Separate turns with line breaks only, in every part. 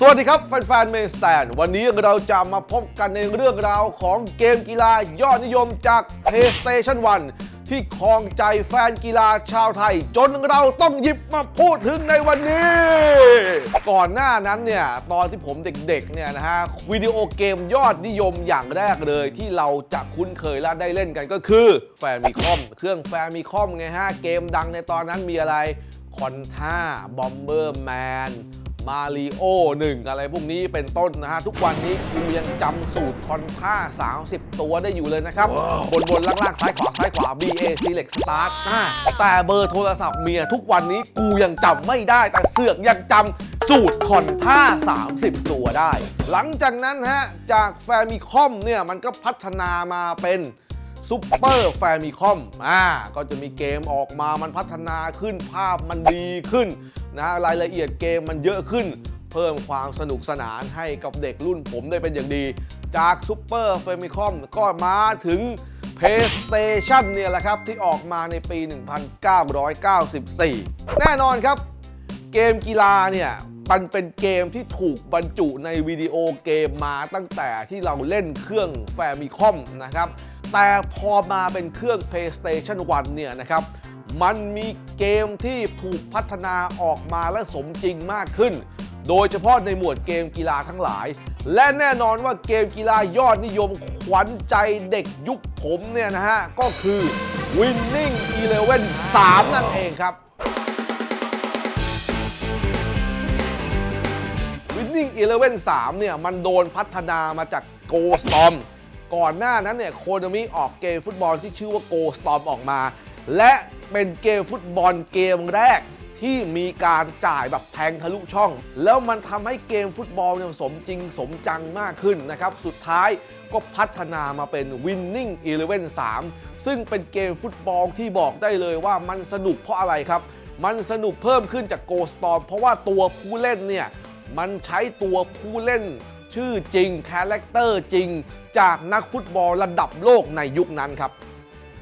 สวัสดีครับ แฟนๆเมนสแตน วันนี้เราจะมาพบกันในเรื่องราวของเกมกีฬายอดนิยมจาก PlayStation 1 ที่ครองใจแฟนกีฬาชาวไทย จนเราต้องหยิบมาพูดถึงในวันนี้ ก่อนหน้านั้นเนี่ย ตอนที่ผมเด็กๆเนี่ยนะฮะวิดีโอเกมยอดนิยมอย่างแรกเลย ที่เราจะคุ้นเคยและได้เล่นกันก็คือแฟมิคอมเครื่องแฟมิคอมไงฮะเกมดังในตอนนั้นมีอะไรคอนท่าบอมเบอร์แมน มาริโอ1 อะไรพวกนี้เป็นต้นนะฮะ ทุกวันนี้กูยังจำสูตรคอนท่า 30 ตัวได้อยู่เลยนะครับ บนบนล่างล่างซ้ายขวาซ้ายขวา BA Select Start นะแต่เบอร์โทรศัพท์เมียทุกวันนี้กูยังจำไม่ได้แต่เสือกยังจำสูตรคอนท่า 30 ตัวได้ หลังจากนั้นฮะ จากแฟมิคอมเนี่ย มันก็พัฒนามาเป็นซูเปอร์แฟมิคอมอ่าก็จะมีเกมออกมามันพัฒนาขึ้นภาพมันดีขึ้น นะรายละเอียดเกมมันเยอะขึ้น เพิ่มความสนุกสนานให้กับเด็กรุ่นผมได้เป็นอย่างดี จากซูเปอร์แฟมิคอมก็มาถึง PlayStation เนี่ยแหละครับ ที่ออกมาในปี 1994 แน่นอนครับ เกมกีฬาเนี่ยมันเป็นเกมที่ถูกบรรจุในวิดีโอเกมมาตั้งแต่ที่เราเล่นเครื่องแฟมิคอมนะครับ แต่พอมาเป็นเครื่อง PlayStation 1 เนี่ยนะครับ มันมีเกมที่ถูกพัฒนาออกมาและสมจริงมากขึ้น โดยเฉพาะในหมวดเกมกีฬาทั้งหลาย และแน่นอนว่าเกมกีฬายอดนิยมขวัญใจเด็กยุคผมเนี่ยนะฮะ ก็คือ Winning Eleven 3 นั่นเองครับ Winning Eleven 3 เนี่ย มันโดนพัฒนามาจาก Go Storm ก่อนหน้านั้นเนี่ยโคโนมิออกเกมฟุตบอลที่ชื่อว่า Go Storm ออกมา และเป็นเกมฟุตบอลเกมแรกที่มีการจ่ายแบบแทงทะลุช่อง แล้วมันทำให้เกมฟุตบอลเนี่ยสมจริงสมจังมากขึ้นนะครับ สุดท้ายก็พัฒนามาเป็น Winning Eleven 3 ซึ่งเป็นเกมฟุตบอลที่บอกได้เลยว่ามันสนุกเพราะอะไรครับ มันสนุกเพิ่มขึ้นจาก Go Storm เพราะว่าตัวผู้เล่นเนี่ย มันใช้ตัวผู้เล่นชื่อจริง คาแรคเตอร์จริง จากนักฟุตบอลระดับโลกในยุคนั้นครับ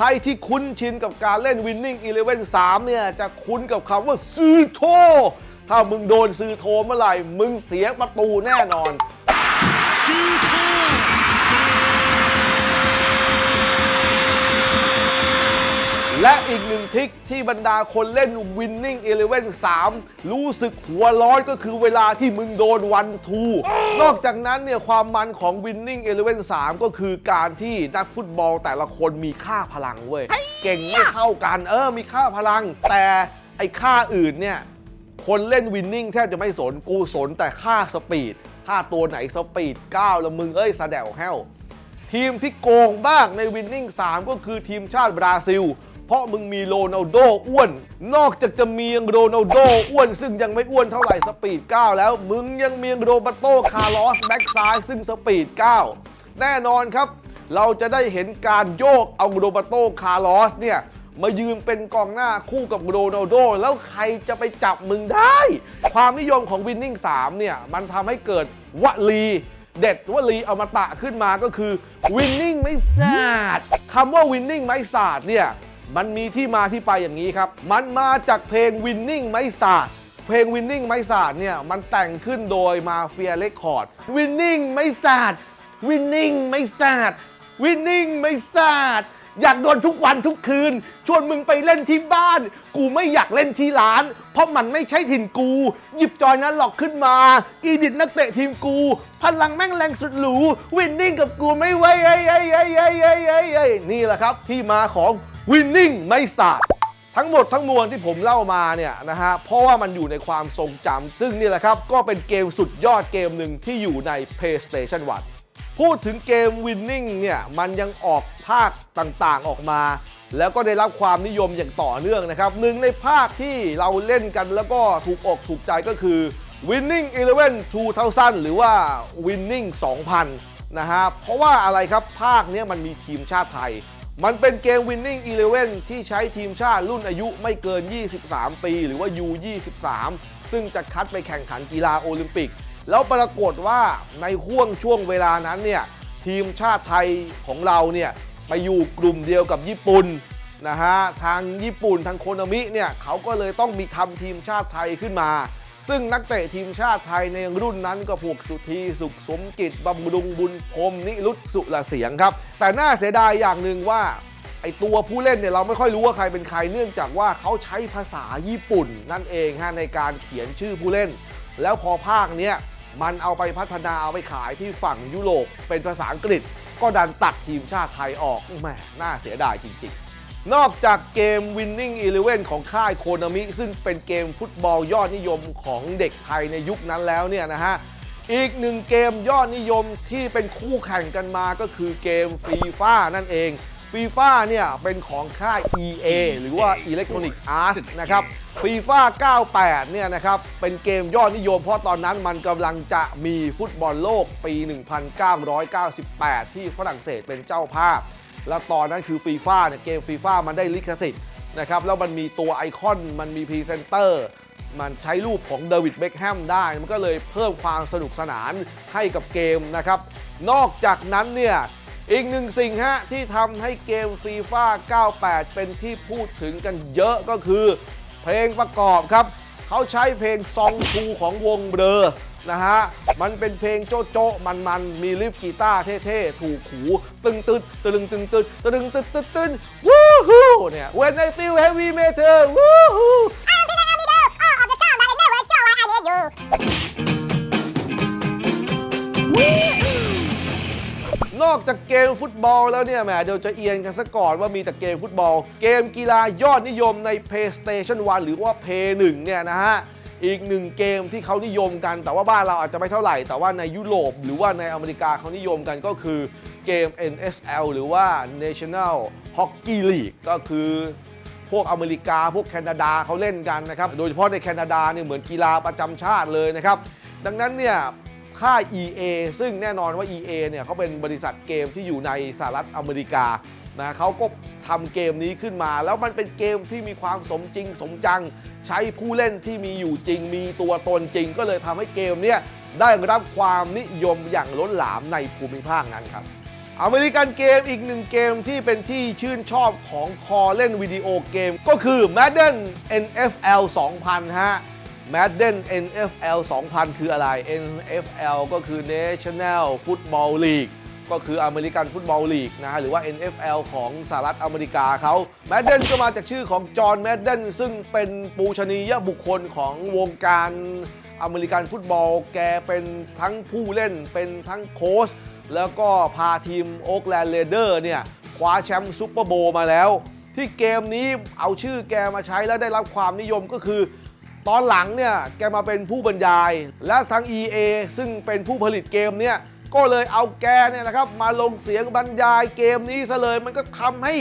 ใครที่คุ้นชินกับการเล่น Winning Eleven 3 เนี่ย จะคุ้นกับคำว่าซื้อโท ถ้ามึงโดนซื้อโทเมื่อไหร่ มึงเสียประตูแน่นอน และอีกหนึ่งทริคที่บรรดาคนเล่น Winning Eleven 3 รู้สึกหัวร้อนก็คือเวลาที่มึงโดนวันทูนอกจากนั้นเนี่ยความมันของ Winning Eleven 3 ก็คือการที่นักฟุตบอลแต่ละคนมีค่าพลังเว้ย เก่งไม่เท่ากัน เออมีค่าพลัง แต่ไอ้ค่าอื่นเนี่ยคนเล่นวินนิ่งแทบจะไม่สนกูสนแต่ค่าสปีดถ้าตัวไหนสปีด9แล้วมึงเอ้ยสะแดวแห้วทีมที่โกงบ้างในวินนิ่ง3 ก็คือทีมชาติบราซิล เพราะมึงมีโรนัลโดอ้วน นอกจากจะมีโรนัลโดอ้วน ซึ่งยังไม่อ้วนเท่าไหร่สปีด 9 แล้ว มึงยังมีโรบัตโตคาร์ลอสแบ็กซ้ายซึ่งสปีด 9 แน่นอนครับ เราจะได้เห็นการโยกเอาโรบัตโตคาร์ลอสเนี่ยมายืนเป็นกองหน้าคู่กับโรนัลโด แล้วใครจะไปจับมึงได้ ความนิยมของวินนิ่ง3เนี่ย มันทำให้เกิดวลีเด็ดวลีเอามาตะขึ้นมาก็คือ winning ไม่ศาสตร์คำว่า winning ไม่ศาสตร์เนี่ย มันมีที่มาที่ไปอย่างนี้ครับ มันมาจากเพลง winning ไม่ศาสเพลง winning ไม่ศาสเนี่ย มันแต่งขึ้นโดยมาเฟียเรคคอร์ด winning ไม่ศาส winning ไม่ศาส winning ไม่ศาสอยากโดนทุกวันทุกคืน ชวนมึงไปเล่นที่บ้าน กูไม่อยากเล่นที่ร้าน เพราะมันไม่ใช่ถิ่นกู หยิบจอยนั้นหลอกขึ้นมา อีดิทนักเตะทีมกู พลังแม่งแรงสุดหรูวินนิ่งกับกูไม่ไหวไอ้ไอ้ไอ้ไอ้ไอ้ไอ้ไอ้นี่แหละครับที่มาของ วินนิ่งไม่ศาสตร์ทั้งหมดทั้งมวลที่ผมเล่ามาเนี่ยนะฮะ เพราะว่ามันอยู่ในความทรงจำซึ่งนี่แหละครับ ก็เป็นเกมสุดยอดเกมหนึ่งที่อยู่ใน PlayStation 1 พูดถึงเกม Winning เนี่ย มันยังออกภาคต่างๆออกมา แล้วก็ได้รับความนิยมอย่างต่อเนื่องนะครับ หนึ่งในภาคที่เราเล่นกันแล้วก็ถูกอกถูกใจก็คือ Winning Eleven 2000 หรือว่า Winning 2000 นะฮะ เพราะว่าอะไรครับภาคเนี้ยมันมีทีมชาติไทย มันเป็นเกม Winning Eleven ที่ใช้ทีมชาติรุ่นอายุไม่เกิน 23 ปี หรือว่า U23 ซึ่งจะคัดไปแข่งขันกีฬาโอลิมปิก แล้วปรากฏว่าในห่วงช่วงเวลานั้นเนี่ยทีมชาติไทยของเราเนี่ยไปอยู่กลุ่มเดียวกับญี่ปุ่นนะฮะทางญี่ปุ่นทางโคนามิเนี่ยเขาก็เลยต้องมีทำทีมชาติไทยขึ้นมา ซึ่งนักเตะทีมชาติไทยในรุ่นนั้นก็พวกสุธีสุขสมกิจบำรุงบุญพรมนิรุตสุรเสียงครับ แต่น่าเสียดายอย่างหนึ่งว่าไอตัวผู้เล่นเนี่ยเราไม่ค่อยรู้ว่าใครเป็นใครเนื่องจากว่าเขาใช้ภาษาญี่ปุ่น นั่นเองฮะในการเขียนชื่อผู้เล่น แล้วพอภาคเนี้ยมันเอาไปพัฒนาเอาไปขายที่ฝั่งยุโรปเป็นภาษาอังกฤษ ก็ดันตัดทีมชาติไทยออกแหมน่าเสียดายจริงๆ นอกจากเกม Winning Eleven ของค่ายโคนามิ ซึ่งเป็นเกมฟุตบอลยอดนิยมของเด็กไทยในยุคนั้นแล้วเนี่ยนะฮะ อีกหนึ่งเกมยอดนิยมที่เป็นคู่แข่งกันมาก็คือเกมฟีฟ่านั่นเองฟีฟ่าเนี่ยเป็นของค่าย EA หรือว่า Electronic Arts นะครับฟีฟ่า98 เนี่ยนะครับเป็นเกมยอดนิยมเพราะตอนนั้นมันกำลังจะมีฟุตบอลโลกปี 1998 ที่ฝรั่งเศสเป็นเจ้าภาพ แล้วตอนนั้นคือฟีฟ่าเนี่ยเกมฟีฟ่ามันได้ลิขสิทธิ์นะครับแล้วมันมีตัวไอคอนมันมีพรีเซนเตอร์มันใช้รูปของเดวิดเบคแฮมได้ มันก็เลยเพิ่มความสนุกสนานให้กับเกมนะครับ นอกจากนั้นเนี่ยอีกหนึ่งสิ่งฮะที่ทำให้เกมฟีฟ่า98 เป็นที่พูดถึงกันเยอะก็คือเพลงประกอบครับ เขาใช้เพลงซองทูของวงเบอร์นะฮะ มันเป็นเพลงโจ๊ะโจ๊มันมันมีลิฟกีตาร์เท่ๆ ถูกขูตึงตึดตะลึงตึงตึดตะลึงตึดตึดตึงวู้ฮู้เนี่ย When I feel heavy metal วู้ฮู้
เน
อกจากเกมฟุตบอลแล้วเนี่ยแหมเดี๋ยวจะเอียนกันซะก่อนว่ามีแต่เกมฟุตบอล เกมกีฬายอดนิยมใน PlayStation 1 หรือว่า Play 1เนี่ยนะฮะอีกหนึ่งเกมที่เขานิยมกัน แต่ว่าบ้านเราอาจจะไม่เท่าไหร่ แต่ว่าในยุโรปหรือว่าในอเมริกาเขานิยมกันก็คือเกม NSL หรือว่า National Hockey League ก็คือพวกอเมริกา พวกแคนาดาเขาเล่นกันนะครับ โดยเฉพาะในแคนาดาเนี่ยเหมือนกีฬาประจำชาติเลยนะครับ ดังนั้นเนี่ย ค่าย EA ซึ่งแน่นอนว่า EA เนี่ยเขาเป็นบริษัทเกมที่อยู่ในสหรัฐอเมริกานะเขาก็ทำเกมนี้ขึ้นมา แล้วมันเป็นเกมที่มีความสมจริงสมจัง ใช้ผู้เล่นที่มีอยู่จริง มีตัวตนจริง ก็เลยทำให้เกมเนี่ยได้รับความนิยมอย่างล้นหลามในภูมิภาคนั้นครับอเมริกันเกมอีกหนึ่งเกมที่เป็นที่ชื่นชอบของคอเล่นวิดีโอเกม ก็คือ Madden NFL 2000 ฮะ Madden NFL 2000 คืออะไร NFL ก็คือ National Football League ก็คืออเมริกันฟุตบอลลีกนะฮะหรือว่า NFL ของสหรัฐอเมริกาเขา Madden ก็มาจากชื่อของจอห์นแมดเดนซึ่งเป็นปูชนียบุคคลของวงการอเมริกันฟุตบอล แกเป็นทั้งผู้เล่นเป็นทั้งโค้ชแล้วก็พาทีมโอ๊กแลนด์เรเดอร์เนี่ยคว้าแชมป์ซูเปอร์โบว์มาแล้ว ที่เกมนี้เอาชื่อแกมาใช้แล้วได้รับความนิยมก็คือ ตอนหลังเนี่ยแกมาเป็นผู้บรรยาย และทาง EA ซึ่งเป็นผู้ผลิตเกมเนี่ยก็เลยเอาแกเนี่ยนะครับมาลงเสียงบรรยายเกมนี้ซะเลยมันก็ทำให้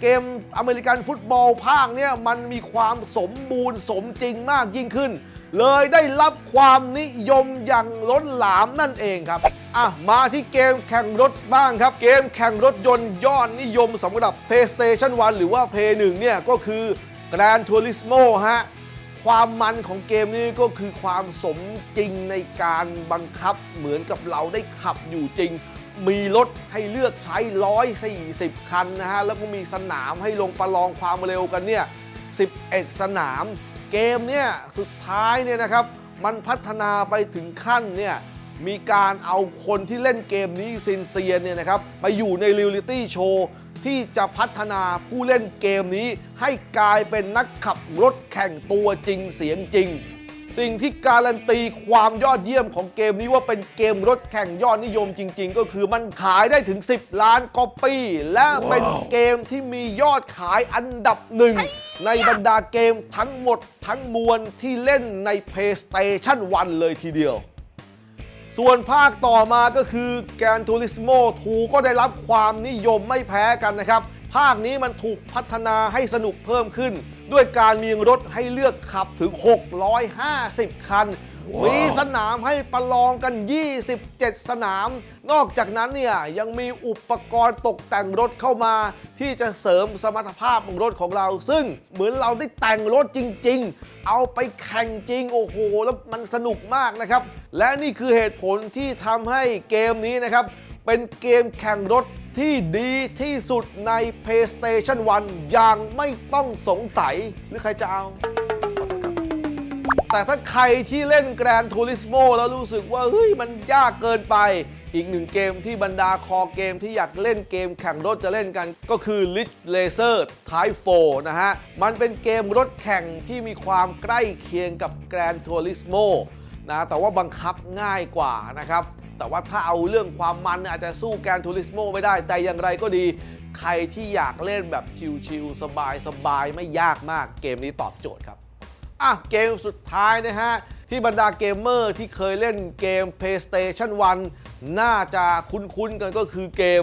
เกมอเมริกันฟุตบอลภาคเนี่ยมันมีความสมบูรณ์สมจริงมากยิ่งขึ้น เลยได้รับความนิยมอย่างล้นหลามนั่นเองครับอะมาที่เกมแข่งรถบ้างครับ เกมแข่งรถยนต์ยอดนิยมสำหรับ PlayStation 1 หรือว่า Play 1เนี่ยก็คือ Gran Turismo ฮะ ความมันของเกมนี้ก็คือความสมจริงในการบังคับเหมือนกับเราได้ขับอยู่จริง มีรถให้เลือกใช้ 140 คันนะฮะ แล้วก็มีสนามให้ลงประลองความเร็วกันเนี่ย 11 สนาม เกมเนี่ยสุดท้ายเนี่ยนะครับ มันพัฒนาไปถึงขั้นเนี่ยมีการเอาคนที่เล่นเกมนี้ซินเซียนเนี่ยนะครับไปอยู่ในเรียลลิตี้โชว์ ที่จะพัฒนาผู้เล่นเกมนี้ให้กลายเป็นนักขับรถแข่งตัวจริงเสียงจริง สิ่งที่การันตีความยอดเยี่ยมของเกมนี้ว่าเป็นเกมรถแข่งยอดนิยมจริง ๆ ก็คือมันขายได้ถึง 10 ล้านก๊อปปี้ และเป็นเกมที่มียอดขายอันดับหนึ่ง ในบรรดาเกมทั้งหมดทั้งมวลที่เล่นใน PlayStation 1 เลยทีเดียว ส่วนภาคต่อมาก็คือ Gran Turismo 2ก็ได้รับความนิยมไม่แพ้กันนะครับ ภาคนี้มันถูกพัฒนาให้สนุกเพิ่มขึ้น ด้วยการมีรถให้เลือกขับถึง 650 คัน มีสนามให้ประลองกัน 27 สนาม นอกจากนั้นเนี่ยยังมีอุปกรณ์ตกแต่งรถเข้ามา ที่จะเสริมสมรรถภาพของรถของเรา ซึ่งเหมือนเราได้แต่งรถจริง ๆ เอาไปแข่งจริง โอ้โห แล้วมันสนุกมากนะครับ และนี่คือเหตุผลที่ทำให้เกมนี้นะครับ เป็นเกมแข่งรถที่ดีที่สุดใน PlayStation 1 อย่างไม่ต้องสงสัยหรือใครจะเอา แต่ถ้าใครที่เล่น Gran Turismo แล้วรู้สึกว่าเฮ้ยมันยากเกินไป อีกหนึ่งเกมที่บรรดาคอเกมที่อยากเล่นเกมแข่งรถจะเล่นกัน ก็คือ Ridge Racer Type 4นะฮะ มันเป็นเกมรถแข่งที่มีความใกล้เคียงกับ Gran Turismo นะแต่ว่าบังคับง่ายกว่านะครับ แต่ว่าถ้าเอาเรื่องความมันอาจจะสู้ Gran Turismo ไม่ได้แต่อย่างไรก็ดี ใครที่อยากเล่นแบบชิลๆสบายๆไม่ยากมากเกมนี้ตอบโจทย์ครับ อะเกมสุดท้ายนะฮะ ที่บรรดาเกมเมอร์ที่เคยเล่นเกม PlayStation 1 น่าจะคุ้นๆกันก็คือเกม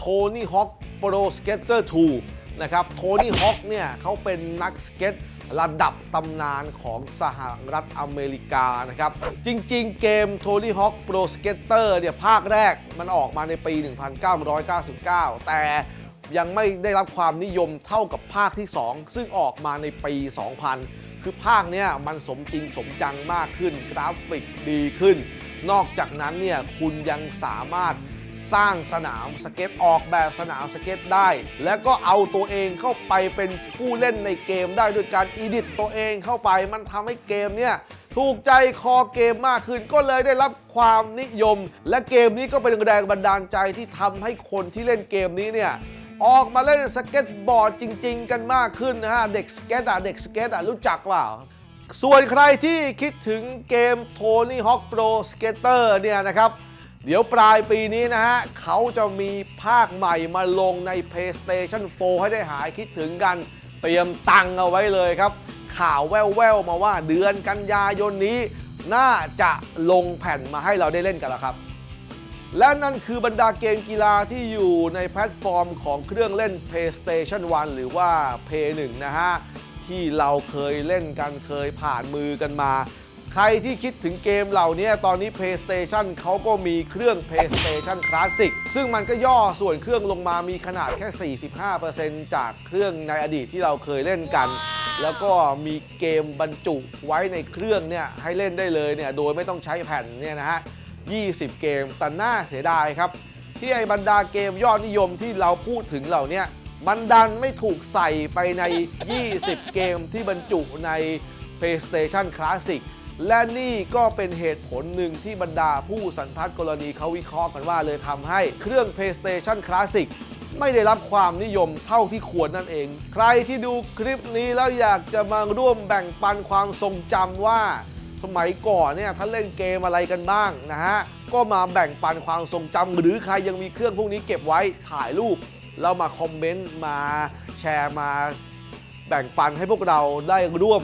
Tony Hawk Pro Skater 2 นะครับโทนี่ฮอ k เนี่ยเขาเป็นนักสเก็ตระดับตำนานของสหรัฐอเมริกานะครับ จริงๆ เกม Tony Hawk Pro Skater เนี่ยภาคแรกมันออกมาในปี 1999 แต่ยังไม่ได้รับความนิยมเท่ากับภาคที่ 2 ซึ่งออกมาในปี 2000 คือภาคเนี้ยมันสมจริงสมจังมากขึ้น กราฟิกดีขึ้น นอกจากนั้นเนี่ยคุณยังสามารถสร้างสนามสเก็ตออกแบบสนามสเก็ตได้ แล้วก็เอาตัวเองเข้าไปเป็นผู้เล่นในเกมได้ด้วยการอีดิตตัวเองเข้าไปมันทำให้เกมเนี่ยถูกใจคอเกมมากขึ้นก็เลยได้รับความนิยม และเกมนี้ก็เป็นแรงบันดาลใจที่ทำให้คนที่เล่นเกมนี้เนี่ย ออกมาเล่นสเก็ตบอร์ดจริง ๆ กันมากขึ้นนะฮะ เด็กสเก็ตอะเด็กสเก็ตอะรู้จักเปล่า ส่วนใครที่คิดถึงเกม Tony Hawk Pro Skater เนี่ยนะครับ เดี๋ยวปลายปีนี้นะฮะเขาจะมีภาคใหม่มาลงใน PlayStation 4 ให้ได้หายคิดถึงกัน เตรียมตังเอาไว้เลยครับ ข่าวแว่วๆมาว่าเดือนกันยายนนี้ น่าจะลงแผ่นมาให้เราได้เล่นกันแล้วครับ และนั่นคือบรรดาเกมกีฬาที่อยู่ในแพลตฟอร์มของเครื่องเล่น PlayStation 1 หรือว่า Play 1นะฮะ ที่เราเคยเล่นกันเคยผ่านมือกันมา ใครที่คิดถึงเกมเหล่านี้ตอนนี้ PlayStation เขาก็มีเครื่อง PlayStation Classic ซึ่งมันก็ย่อส่วนเครื่องลงมามีขนาดแค่ 45%จากเครื่องในอดีตที่เราเคยเล่นกันแล้วก็มีเกมบรรจุไว้ในเครื่องเนี่ยให้เล่นได้เลยเนี่ยโดยไม่ต้องใช้แผ่นเนี่ยนะฮะ 20 เกม แต่น่าเสียดายครับ ที่ไอ้บรรดาเกมยอดนิยมที่เราพูดถึงเหล่านี้มันดันไม่ถูกใส่ไปใน 20 เกมที่บรรจุใน PlayStation Classic และนี่ก็เป็นเหตุผลหนึ่งที่บรรดาผู้สันทัดกรณีเขาวิเคราะห์กันว่าเลยทำให้เครื่อง PlayStation Classic ไม่ได้รับความนิยมเท่าที่ควรนั่นเอง ใครที่ดูคลิปนี้แล้วอยากจะมาร่วมแบ่งปันความทรงจำว่า สมัยก่อนเนี่ยถ้าเล่นเกมอะไรกันบ้างนะฮะ ก็มาแบ่งปันความทรงจำหรือใครยังมีเครื่องพวกนี้เก็บไว้ถ่ายรูป แล้วมาคอมเมนต์มาแชร์มาแบ่งปันให้พวกเราได้ร่วม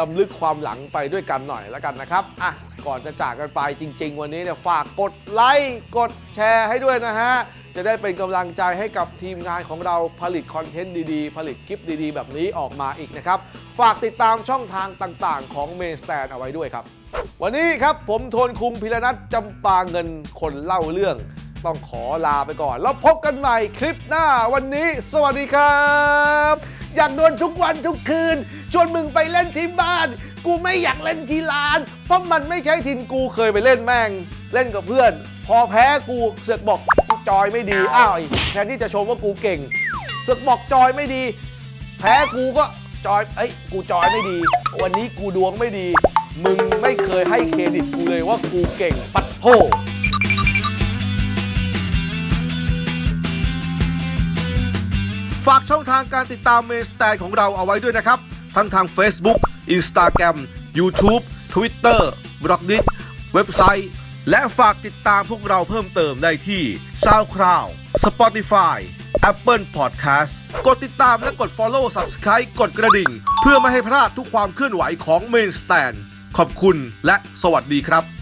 ลำลึกความหลังไปด้วยกันหน่อยแล้วกันนะครับอะก่อนจะจากกันไปจริง ๆ วันนี้เนี่ยฝากกดไลค์กดแชร์ให้ด้วยนะฮะ จะได้เป็นกำลังใจให้กับทีมงานของเราผลิตคอนเทนต์ดีๆ ผลิตคลิปดีๆ แบบนี้ออกมาอีกนะครับ ฝากติดตามช่องทางต่างๆ ของเมสแตนเอาไว้ด้วยครับ วันนี้ครับผมโทนคุงพิรนัทจำปาเงินคนเล่าเรื่อง ต้องขอลาไปก่อน แล้วพบกันใหม่คลิปหน้าวันนี้ สวัสดีครับ อยากโดนทุกวันทุกคืน ชวนมึงไปเล่นที่บ้าน กูไม่อยากเล่นที่ร้าน เพราะมันไม่ใช่ทินกูเคยไปเล่นแม่ง เล่นกับเพื่อน พอแพ้กูเสือกบอก จอยไม่ดีอ้าวไอ้แทนที่จะชมว่ากูเก่งเสือกบอกจอยไม่ดี แพ้กูก็จอยเอ้ยกูจอยไม่ดี วันนี้กูดวงไม่ดี มึงไม่เคยให้เครดิตกูเลยว่ากูเก่งปัดโธฝากช่องทางการติดตามเมนสแตนของเราเอาไว้ด้วยนะครับ ทั้งทาง Facebook Instagram YouTube Twitter b l o g d i t เว็บไซต์ และฝากติดตามพวกเราเพิ่มเติมได้ที่ SoundCloud Spotify Apple Podcast กดติดตามและกด Follow Subscribe กดกระดิ่ง เพื่อไม่ให้พลาดทุกความเคลื่อนไหวของ Main Stand ขอบคุณและสวัสดีครับ